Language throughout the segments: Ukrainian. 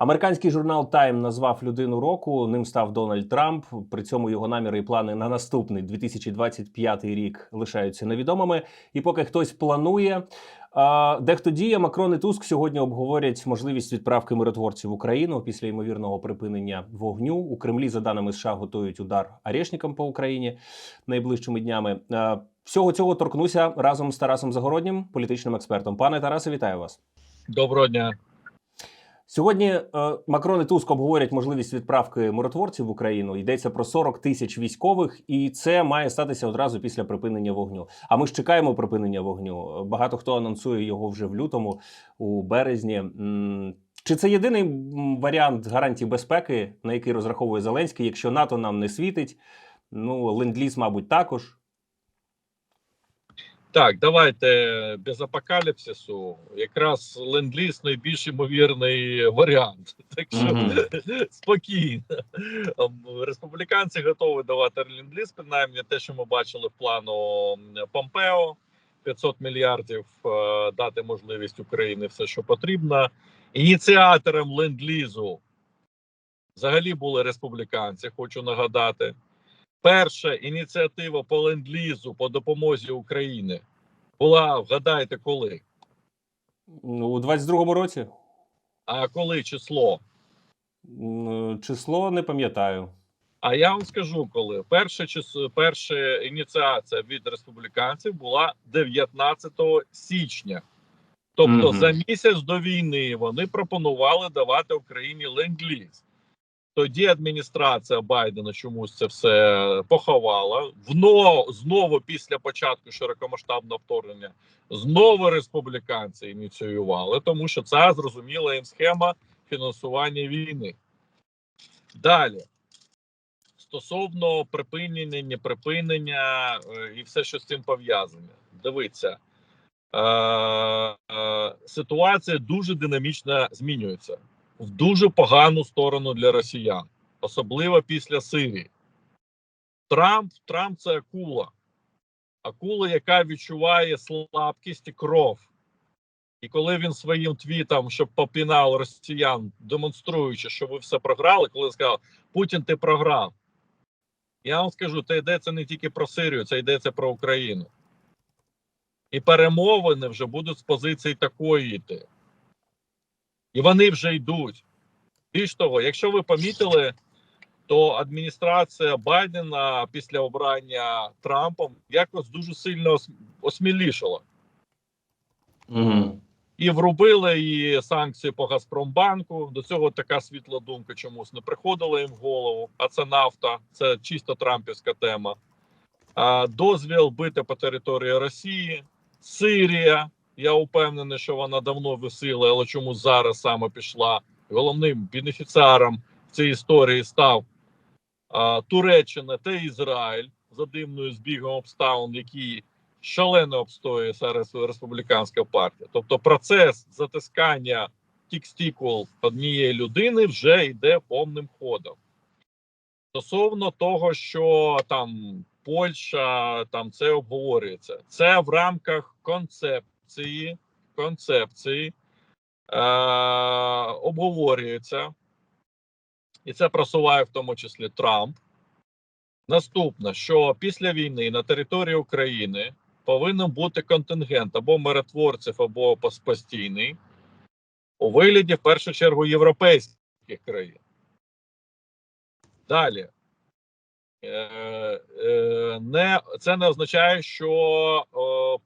Американський журнал Time назвав людину року. Ним став Дональд Трамп. При цьому його наміри і плани на наступний 2025 рік лишаються невідомими. І поки хтось планує, дехто діє, Макрон і Туск сьогодні обговорять можливість відправки миротворців в Україну після ймовірного припинення вогню. У Кремлі, за даними США, готують удар арешникам по Україні найближчими днями. Всього цього торкнуся разом з Тарасом Загороднім, політичним експертом. Пане Тарасе, вітаю вас. Доброго дня. Сьогодні е, Макрон і Туск обговорять можливість відправки миротворців в Україну. Йдеться про 40 тисяч військових, і це має статися одразу після припинення вогню. А ми ж чекаємо припинення вогню. Багато хто анонсує його вже в лютому, у березні. Чи це єдиний варіант гарантій безпеки, на який розраховує Зеленський? Якщо НАТО нам не світить, ну ленд-ліз, мабуть, також. Так, давайте без апокаліпсису. Якраз ленд-ліз найбільш ймовірний варіант. Так що Мгм. спокійно. Ем, Республіканці готові давати ленд-ліз, принаймні те, що ми бачили в плану Помпео. 500 мільярдів е, дати можливість Україні все, що потрібно. Ініціатором ленд-лізу взагалі були республіканці, хочу нагадати. Перша ініціатива по ленд-лізу по допомозі Україні була, вгадайте, коли? Ну, У 22-му році А коли число? Число не пам'ятаю. А я вам скажу, коли перша перша ініціація від республіканців була 19 січня. Тобто Мгм. за місяць до війни вони пропонували давати Україні ленд-ліз. Тоді адміністрація Байдена чомусь це все поховала. Вно знову після початку широкомасштабного вторгнення знову республіканці ініціювали, тому що це зрозуміла їм схема фінансування війни. Далі стосовно припинення, неприпинення е, і все, що з цим пов'язане. Дивіться, е, е, ситуація дуже динамічно змінюється в дуже погану сторону для росіян, особливо після Сирії. Трамп, Трамп це акула. Акула, яка відчуває слабкість і кров. І коли він своїм твітом, щоб попінав росіян, демонструючи, що ви все програли, коли сказав Путін, ти програв. Я вам скажу, це йдеться не тільки про Сирію, це йдеться про Україну. І перемовини вже будуть з позиції такої йти. І вони вже йдуть. Більш того, якщо ви помітили, то адміністрація Байдена після обрання Трампом якось дуже сильно ос- осмілішала. Угу. І врубили і санкції по Газпромбанку. До цього така світла думка чомусь не приходила їм в голову. А це нафта, це чисто трампівська тема. А, дозвіл бити по території Росії, Сирія. Я впевнений, що вона давно висила, але чому зараз саме пішла. Головним бенефіціаром цій історії став а, Туреччина та Ізраїль за дивною збігом обставин, які шалено обстоює зараз республіканська партія. Тобто процес затискання тік-стікул однієї людини вже йде повним ходом. Стосовно того, що там Польща там це обговорюється, це в рамках концепції, концепції е, обговорюється, і це просуває в тому числі Трамп. Наступне, що після війни на території України повинен бути контингент або миротворців, або постійний у вигляді, в першу чергу, європейських країн. Далі. Е, е, не, це не означає, що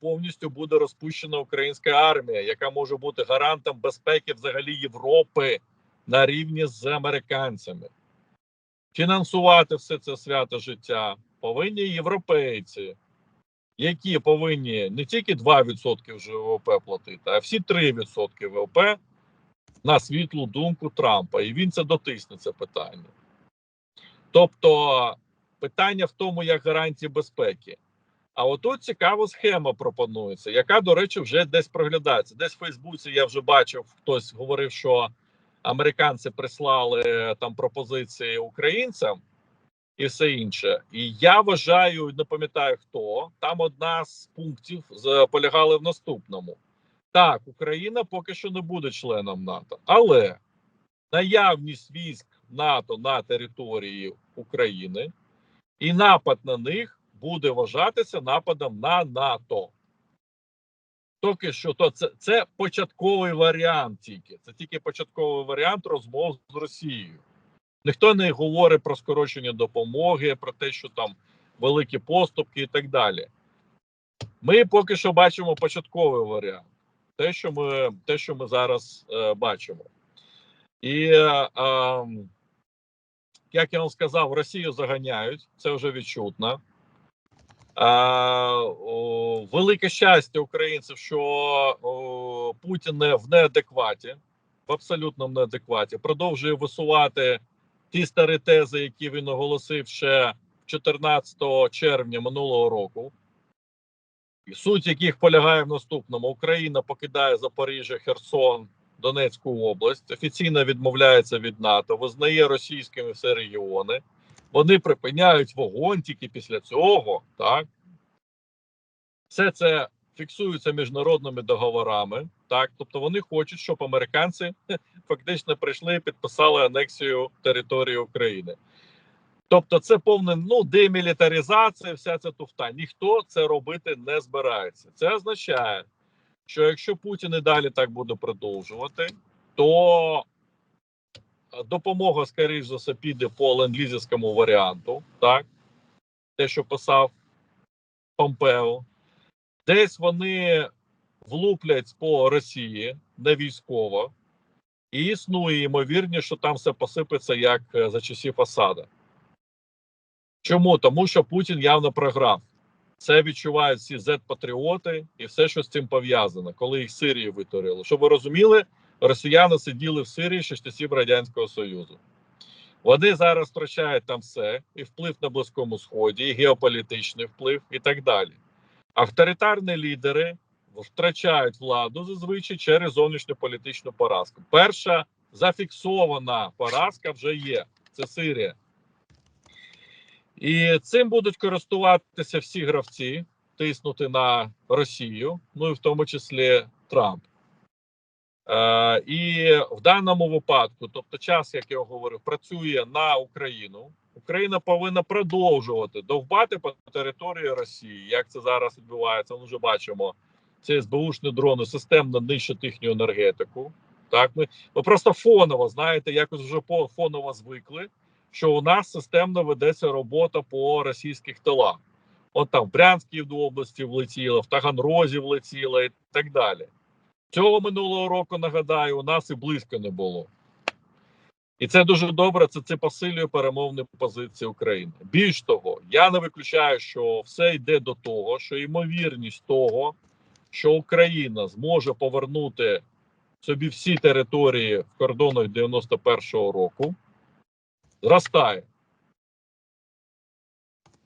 повністю буде розпущена українська армія, яка може бути гарантом безпеки взагалі Європи на рівні з американцями. Фінансувати все це свято життя повинні європейці, які повинні не тільки 2% вже ВВП платити, а всі 3% ВВП на світлу думку Трампа. І він це дотисне це питання. Тобто питання в тому, як гарантії безпеки. А отут цікава схема пропонується, яка, до речі, вже десь проглядається. Десь в Фейсбуці я вже бачив, хтось говорив, що американці прислали е, там пропозиції українцям і все інше. І я вважаю, не пам'ятаю хто. Там одна з пунктів полягала в наступному: так, Україна поки що не буде членом НАТО, але наявність військ НАТО на території України, і напад на них буде вважатися нападом на НАТО. Поки що то це, це початковий варіант тільки. Це тільки початковий варіант розмов з Росією. Ніхто не говорить про скорочення допомоги, про те, що там великі поступки і так далі. Ми поки що бачимо початковий варіант. Те, що ми, те, що ми зараз е, бачимо. І е, е, як я вам сказав, Росію заганяють, це вже відчутно. О, велике щастя українців, що Путін в неадекваті, в абсолютному неадекваті, продовжує висувати ті старі тези, які він оголосив ще 14 червня минулого року. І суть яких полягає в наступному: Україна покидає Запоріжжя, Херсон, Донецьку область, офіційно відмовляється від НАТО, визнає російськими все регіони. Вони припиняють вогонь тільки після цього, так все це фіксується міжнародними договорами. Так, тобто вони хочуть, щоб американці фактично прийшли і підписали анексію території України. Тобто, це повна ну демілітаризація, вся ця туфта. Ніхто це робити не збирається. Це означає, що якщо Путін і далі так буде продовжувати, то допомога, скоріш за все, піде по ленд-лізівському варіанту, так те, що писав Помпео. Десь вони влуплять по Росії не військово, і існує ймовірність, що там все посипеться як е, за часів Асада. Чому? Тому що Путін явно програв. Це відчувають всі Z-патріоти і все, що з цим пов'язано, коли їх Сирії витворили. Щоб ви розуміли, росіяни сиділи в Сирії ще часів Радянського Союзу. Вони зараз втрачають там все, і вплив на Близькому Сході, і геополітичний вплив, і так далі. Авторитарні лідери втрачають владу зазвичай через зовнішню політичну поразку. Перша зафіксована поразка вже є. Це Сирія. І цим будуть користуватися всі гравці, тиснути на Росію, ну і в тому числі Трамп. Е, і в даному випадку, тобто, час, як я говорив, працює на Україну. Україна повинна продовжувати довбати по території Росії. Як це зараз відбувається? Ми вже бачимо. Це СБУшні дрони системно нищать їхню енергетику. Так, ми, ми просто фоново знаєте, якось вже по фоново звикли, що у нас системно ведеться робота по російських тилах. От там в Брянській області влетіло, в Таганрозі влетіло і так далі. Цього минулого року, нагадаю, у нас і близько не було. І це дуже добре. Це, це посилює перемовні позиції України. Більш того, я не виключаю, що все йде до того, що ймовірність того, що Україна зможе повернути собі всі території в кордонах 91-го року, зростає.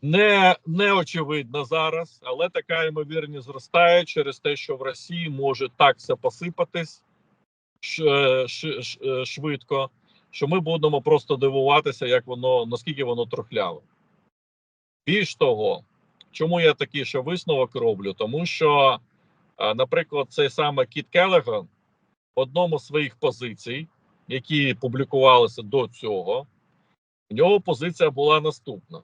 Не, не очевидно зараз, але така ймовірність зростає через те, що в Росії може так все посипатись ш, ш, ш, швидко, що ми будемо просто дивуватися, як воно наскільки воно трухляве. Більш того, чому я такий ще висновок роблю? Тому що, е, наприклад, цей саме Кіт Келеган в одному з своїх позицій, які публікувалися до цього, в нього позиція була наступна: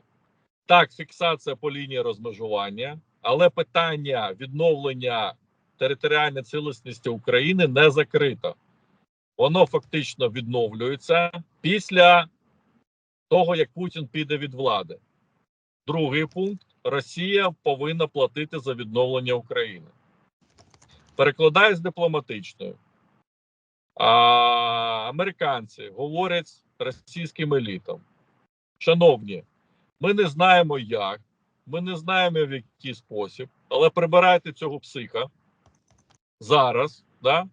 так, фіксація по лінії розмежування, але питання відновлення територіальної цілісності України не закрито. Воно фактично відновлюється після того, як Путін піде від влади. Другий пункт: Росія повинна платити за відновлення України. Перекладаю з дипломатичною. А, американці говорять російським елітам: Шановні, ми не знаємо як, ми не знаємо в який спосіб, але прибирайте цього психа зараз, да?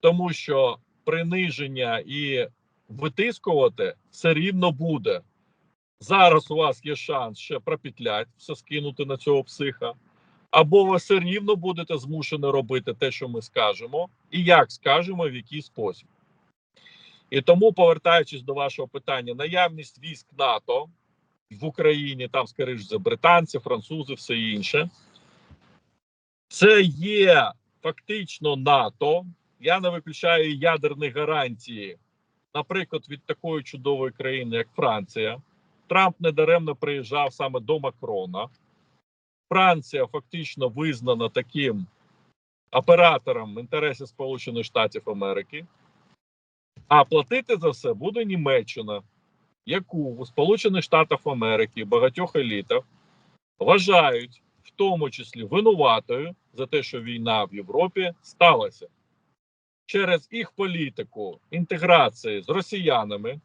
тому що приниження і витискувати все рівно буде. Зараз у вас є шанс ще пропетлять, все скинути на цього психа. Або ви все рівно будете змушені робити те, що ми скажемо, і як скажемо, в який спосіб. І тому, повертаючись до вашого питання, наявність військ НАТО в Україні, там, скоріш за британці, французи, все інше, це є фактично НАТО. Я не виключаю ядерні гарантії наприклад, від такої чудової країни, як Франція. Трамп недаремно приїжджав саме до Макрона. Франція фактично визнана таким оператором інтересів Сполучених Штатів Америки. А платити за все буде Німеччина, яку у Сполучених Штатах Америки багатьох елітах вважають, в тому числі винуватою за те, що війна в Європі сталася. Через їх політику інтеграції з росіянами,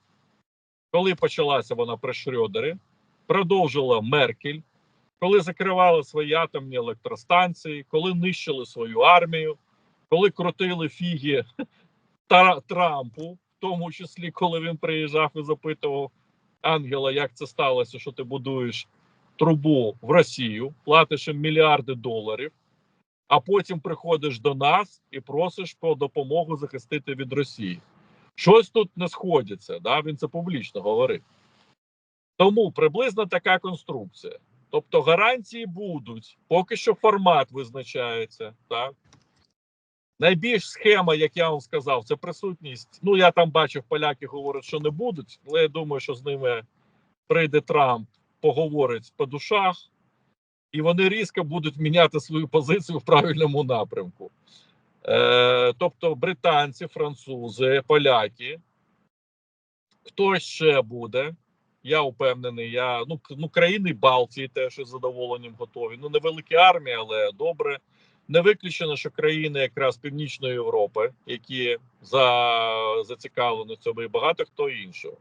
коли почалася вона при Шрёдері, продовжила Меркель, коли закривали свої атомні електростанції, коли нищили свою армію, коли крутили фіги Трампу, тому числі, коли він приїжджав і запитував Ангела, як це сталося, що ти будуєш трубу в Росію, платиш їм мільярди доларів, а потім приходиш до нас і просиш про допомогу захистити від Росії. Щось тут не сходиться, да? він це публічно говорив. Тому приблизно така конструкція. Тобто гарантії будуть, поки що формат визначається. Так? Найбільш схема, як я вам сказав, це присутність. Ну, я там бачив, поляки говорять, що не будуть, але я думаю, що з ними прийде Трамп, поговорить по душах, і вони різко будуть міняти свою позицію в правильному напрямку. Е, тобто британці, французи, поляки. Хто ще буде? Я впевнений, я ну, ну країни Балтії теж із задоволенням готові. Ну, невеликі армії, але добре. Не виключено, що країни якраз Північної Європи, які за, зацікавлені в цьому, і багато хто іншого.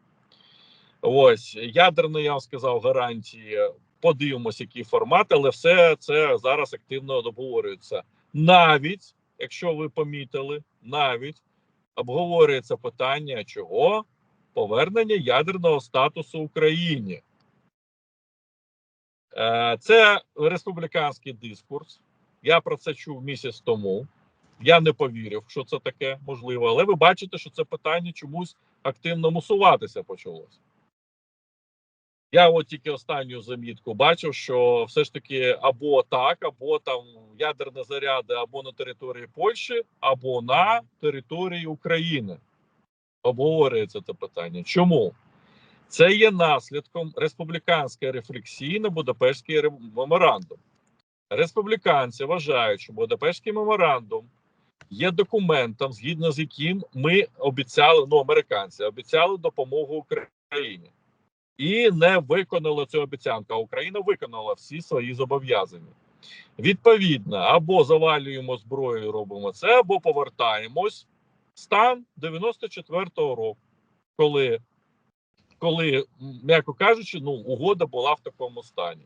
Ось ядерні, я вам сказав, гарантії. Подивимось, який формат, але все це зараз активно обговорюється. Навіть, якщо ви помітили, навіть обговорюється питання чого? Повернення ядерного статусу Україні. Е, Це республіканський дискурс. Я про це чув місяць тому. Я не повірив, що це таке можливо, але ви бачите, що це питання чомусь активно мусуватися почалося. Я от тільки останню замітку бачив, що все ж таки або так, або там ядерні заряди або на території Польщі, або на території України. Обговорюється це питання. Чому? Це є наслідком республіканської рефлексії на Будапештський меморандум. Республіканці вважають, що Будапештський меморандум є документом, згідно з яким ми обіцяли, ну американці обіцяли допомогу Україні і не виконали цю обіцянку. Україна виконала всі свої зобов'язання. Відповідно, або завалюємо зброю, і робимо це, або повертаємось стан 94-го року, коли, коли, м'яко кажучи, ну, угода була в такому стані.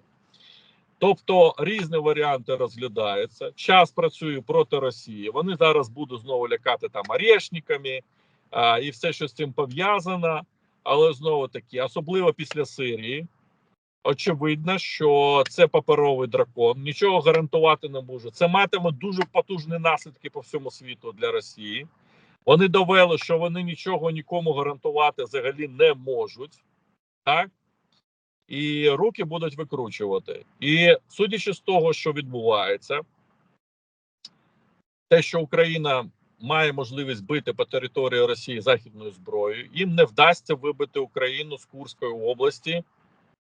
Тобто різні варіанти розглядаються. Час працює проти Росії. Вони зараз будуть знову лякати там орешниками а, і все, що з цим пов'язано. Але знову таки, особливо після Сирії, очевидно, що це паперовий дракон, нічого гарантувати не може. Це матиме дуже потужні наслідки по всьому світу для Росії. Вони довели, що вони нічого нікому гарантувати взагалі не можуть. Так? І руки будуть викручувати. І судячи з того, що відбувається, те, що Україна має можливість бити по території Росії західною зброєю, їм не вдасться вибити Україну з Курської області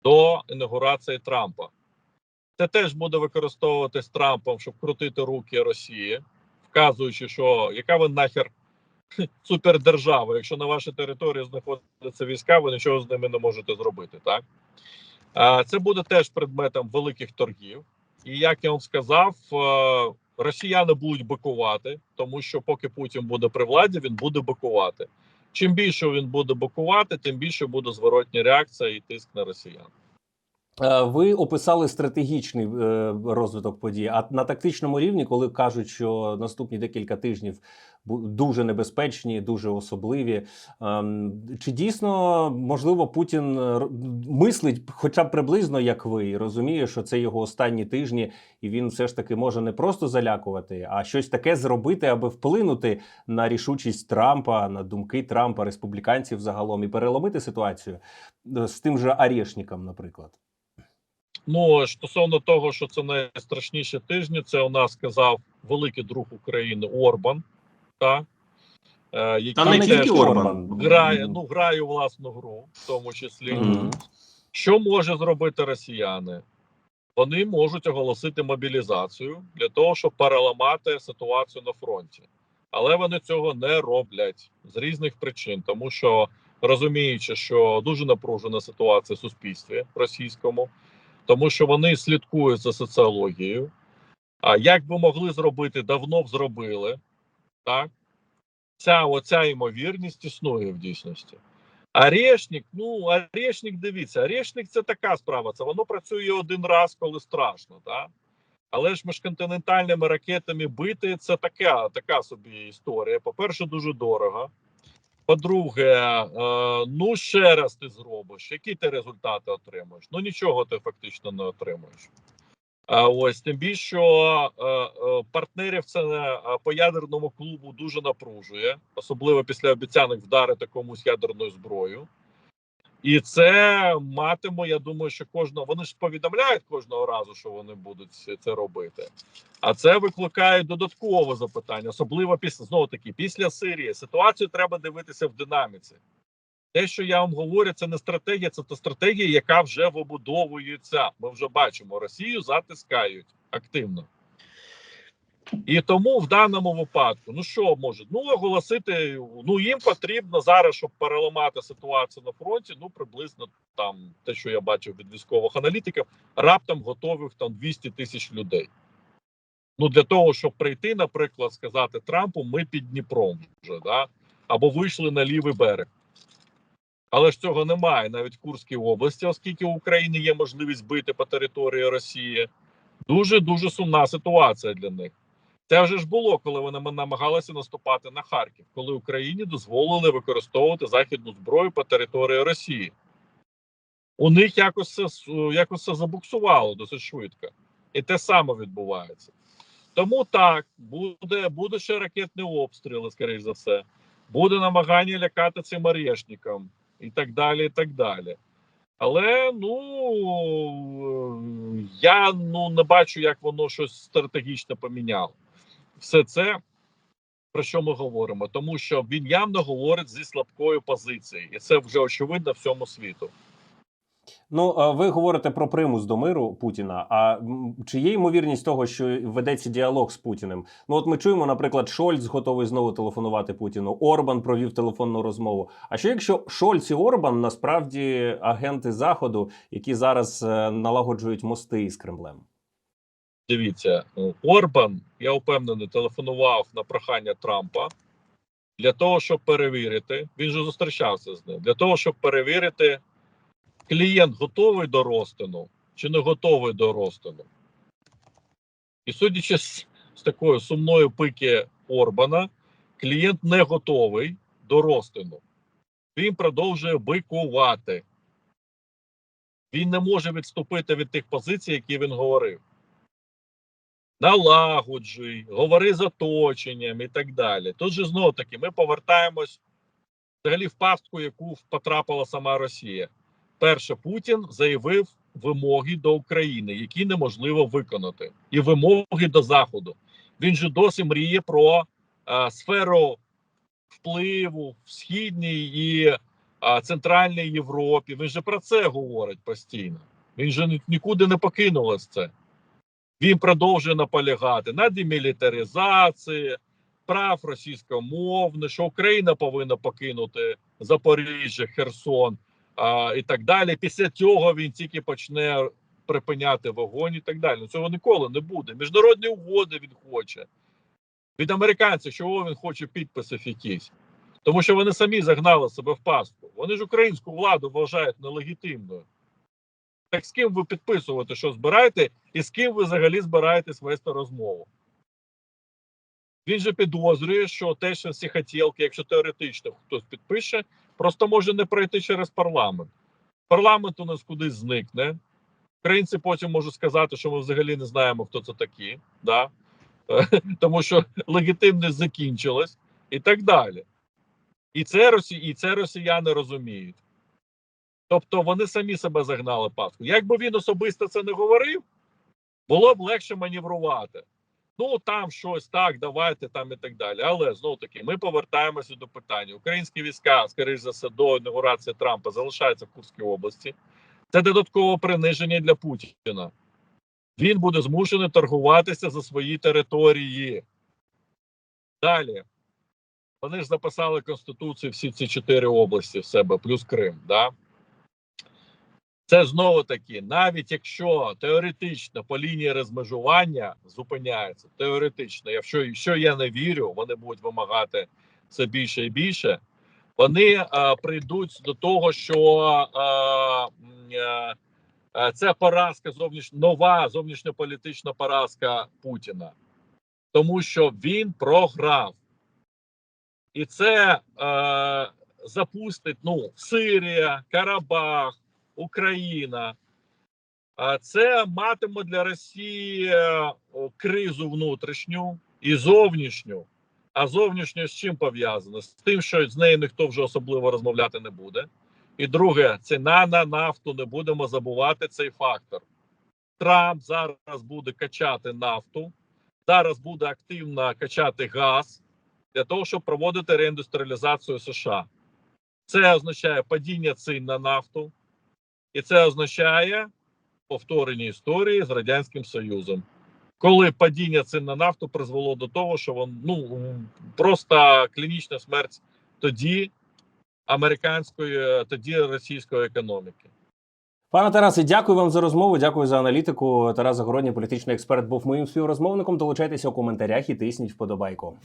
до інаугурації Трампа. Це теж буде використовуватись Трампом, щоб крутити руки Росії, вказуючи, що яка ви нахер супердержава, якщо на вашій території знаходяться війська, ви нічого з ними не можете зробити. Так це буде теж предметом великих торгів. І як я вам сказав, е, росіяни будуть бикувати, тому що поки Путін буде при владі, він буде бикувати. Чим більше він буде бикувати, тим більше буде зворотня реакція і тиск на росіян. Е, Ви описали стратегічний е, розвиток подій. А на тактичному рівні, коли кажуть, що наступні декілька тижнів дуже небезпечні, дуже особливі. ем, Чи дійсно можливо Путін е, мислить, хоча б приблизно як ви, і розуміє, що це його останні тижні, і він все ж таки може не просто залякувати, а щось таке зробити, аби вплинути на рішучість Трампа, на думки Трампа, республіканців загалом, і переломити ситуацію з тим же Арешником, наприклад. Ну стосовно того, що це найстрашніші тижні, це у нас сказав великий друг України Орбан. Та? е, які Та не тільки Орбан. грає, ну грає власну гру, в тому числі. Мгм. Що може зробити росіяни? Вони можуть оголосити мобілізацію для того, щоб переламати ситуацію на фронті. Але вони цього не роблять з різних причин, тому що розуміючи, що дуже напружена ситуація в суспільстві російському, тому що вони слідкують за соціологією. А як би могли зробити, давно б зробили. Так? Ця оця ймовірність існує в дійсності. Арешник, ну арешник, дивіться, арешник це така справа. Це воно працює один раз, коли страшно, так? Але ж міжконтинентальними ракетами бити це така, така собі історія. По-перше, дуже дорого. По-друге, е, ну ще раз ти зробиш. Які ти результати отримуєш? Ну нічого ти фактично не отримуєш. Ось тим більше, що е, е, партнерів це по ядерному клубу дуже напружує, особливо після обіцянок вдарити комусь ядерною зброєю. І це матиме, я думаю, що кожного вони ж повідомляють кожного разу, що вони будуть це робити. А це викликає додаткове запитання, особливо після знову таки після Сирії. Ситуацію треба дивитися в динаміці. Те, що я вам говорю, це не стратегія, це та стратегія, яка вже вибудовується. Ми вже бачимо, Росію затискають активно. І тому в даному випадку, ну що можуть? Ну оголосити, ну їм потрібно зараз, щоб переламати ситуацію на фронті. Ну приблизно там те, що я бачив від військових аналітиків, раптом готових там 200 тисяч людей. Ну для того, щоб прийти, наприклад, сказати Трампу, ми під Дніпром вже да або вийшли на лівий берег. Але ж цього немає навіть в Курській області, оскільки у України є можливість бити по території Росії. Дуже дуже сумна ситуація для них. Це вже ж було, коли вони намагалися наступати на Харків, коли Україні дозволили використовувати західну зброю по території Росії. У них якось це якось це забуксувало досить швидко, і те саме відбувається. Тому так буде, буде ще ракетні обстріли, скоріш за все, буде намагання лякати цим орешникам і так далі. і так далі. Але ну я ну не бачу, як воно щось стратегічно поміняло. Все це про що ми говоримо, тому що він явно говорить зі слабкої позиції, і це вже очевидно всьому світу. Ну, ви говорите про примус до миру Путіна. А чи є ймовірність того, що ведеться діалог з Путіним? Ну, от ми чуємо, наприклад, Шольц готовий знову телефонувати Путіну. Орбан провів телефонну розмову. А що якщо Шольц і Орбан насправді агенти Заходу, які зараз е, налагоджують мости із Кремлем? Дивіться, ну, Орбан, я впевнений, телефонував на прохання Трампа для того, щоб перевірити. Він же зустрічався з ним для того, щоб перевірити, клієнт готовий до розтину чи не готовий до розтину. І судячи з, з такої сумної пики Орбана, клієнт не готовий до розтину. Він продовжує бикувати. Він не може відступити від тих позицій, які він говорив. Налагоджуй, говори з оточенням і так далі. Тут же знову таки ми повертаємось взагалі в пастку, яку потрапила сама Росія. Перше, Путін заявив вимоги до України, які неможливо виконати, і вимоги до Заходу. Він же досі мріє про а, сферу впливу в східній і а, центральній Європі. Він же про це говорить постійно. Він же нікуди не покинулось це. Він продовжує наполягати на демілітаризації, прав російськомовних, що Україна повинна покинути Запоріжжя, Херсон а, і так далі. Після цього він тільки почне припиняти вогонь і так далі. Ну, Цього ніколи не буде. Міжнародні угоди він хоче. Від американців, чого він хоче підписів якісь. Тому що вони самі загнали себе в пастку. Вони ж українську владу вважають нелегітимною. Так з ким ви підписувати, що збираєте, і з ким ви взагалі збираєтесь вести розмову? Він же підозрює, що те, що всі хотілки, якщо теоретично хтось підпише, просто може не пройти через парламент. Парламент у нас кудись зникне. Українці потім можуть сказати, що ми взагалі не знаємо, хто це такі, да? тому що легітимність закінчилась і так далі. І це, росі... і це росіяни розуміють. Тобто вони самі себе загнали в пастку. Якби він особисто це не говорив, було б легше маневрувати. Ну там щось так, давайте там і так далі. Але знову таки, ми повертаємося до питання. Українські війська, скоріш за все, до інаугурації Трампа залишаються в Курській області. Це додаткове приниження для Путіна. Він буде змушений торгуватися за свої території. Далі. Вони ж записали Конституцію всі ці чотири області в себе, плюс Крим. Да? Це знову таки, навіть якщо теоретично по лінії розмежування зупиняється, теоретично, якщо, якщо я не вірю, вони будуть вимагати все більше і більше, вони а, прийдуть до того, що а, м, а, а, це поразка зовніш... нова зовнішньополітична поразка Путіна, тому що він програв. І це е, запустить ну, Сирія, Карабах, Україна. Це матиме для Росії е, кризу внутрішню і зовнішню. А зовнішньо з чим пов'язано? З тим, що з нею ніхто вже особливо розмовляти не буде. І друге, ціна на нафту. Не будемо забувати цей фактор. Трамп зараз буде качати нафту, зараз буде активно качати газ для того, щоб проводити реіндустріалізацію США. Це означає падіння цін на нафту, і це означає повторення історії з Радянським Союзом. Коли падіння цін на нафту призвело до того, що вон, ну, просто клінічна смерть тоді американської, тоді російської економіки. Пане Тарасе, дякую вам за розмову. Дякую за аналітику. Тарас Загородній, політичний експерт, був моїм співрозмовником. Долучайтеся у коментарях і тисніть вподобайку.